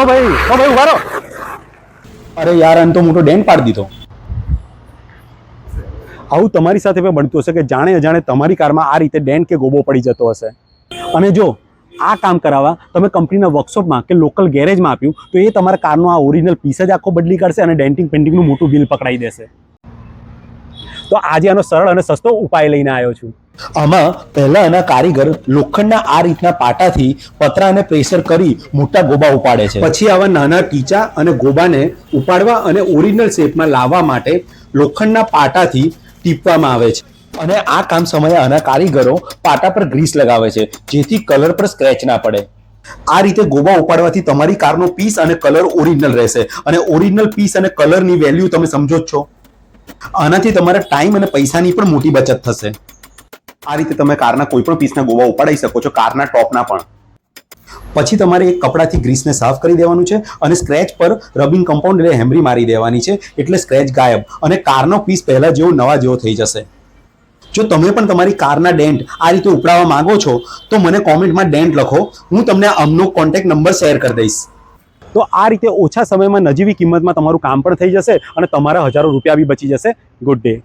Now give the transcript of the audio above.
ઓ ભાઈ ઓ ભાઈ, ઊભા રહો. અરે યાર, આને તો મોટો ડેન પાડી દીધો. આવું તમારી સાથે પણ બનતું હશે કે જાણે અજાણે તમારી કારમાં આ રીતે ડેન કે ગોબો પડી જતો હશે. અને જો, આ કામ કરાવવા તમે કંપનીના વર્કશોપમાં કે લોકલ ગેરેજમાં આપ્યું, તો એ તમારા કારનો આ ઓરિજિનલ પીસ જ આખો બદલી કાઢશે અને ડેન્ટિંગ પેન્ટિંગનું મોટું બિલ પકડાઈ દેશે. તો આજે આનો સરળ અને સસ્તો ઉપાય લઈને આવ્યો છું. આમાં પહેલા એના કારીગર લોખંડના આ રીતના પાટાથી પતરાને પ્રેશર કરી મોટા ગોબા ઉપાડે છે. પછી આવા નાના ટીચા અને ગોબાને ઉપાડવા અને ઓરિજિનલ શેપમાં લાવવા માટે લોખંડના પાટાથી ટીપવામાં આવે છે. અને આ કામ સમયે આના કારીગરો પાટા પર ગ્રીસ લગાવે છે જેથી કલર પર સ્ક્રેચ ના પડે. આ રીતે ગોબા ઉપાડવાથી તમારી કારનો પીસ અને કલર ઓરિજિનલ રહેશે. અને ઓરિજિનલ પીસ અને કલરની વેલ્યુ તમે સમજો જ છો. આનાથી તમારા ટાઈમ અને પૈસાની પણ મોટી બચત થશે. આ રીતે તમે કારના કોઈ પણ પીસના ગોવા ઉપાડી શકો છો, કારના ટોપના પણ. પછી તમારે એક કપડાથી ગ્રીસને સાફ કરી દેવાનું છે અને સ્ક્રેચ પર રબિંગ કમ્પાઉન્ડ એટલે હેમરી મારી દેવાની છે, એટલે સ્ક્રેચ ગાયબ. અને કારનો પીસ પહેલાં જેવો નવા જેવો થઈ જશે. જો તમે પણ તમારી કારના ડેન્ટ આ રીતે ઉપડાવવા માંગો છો, તો મને કોમેન્ટમાં ડેન્ટ લખો, હું તમને અમનો કોન્ટેક્ટ નંબર શેર કરી દઈશ. તો આ રીતે ઓછા સમયમાં નજીવી કિંમતમાં તમારું કામ પણ થઈ જશે અને તમારા હજારો રૂપિયા બી બચી જશે. Good day.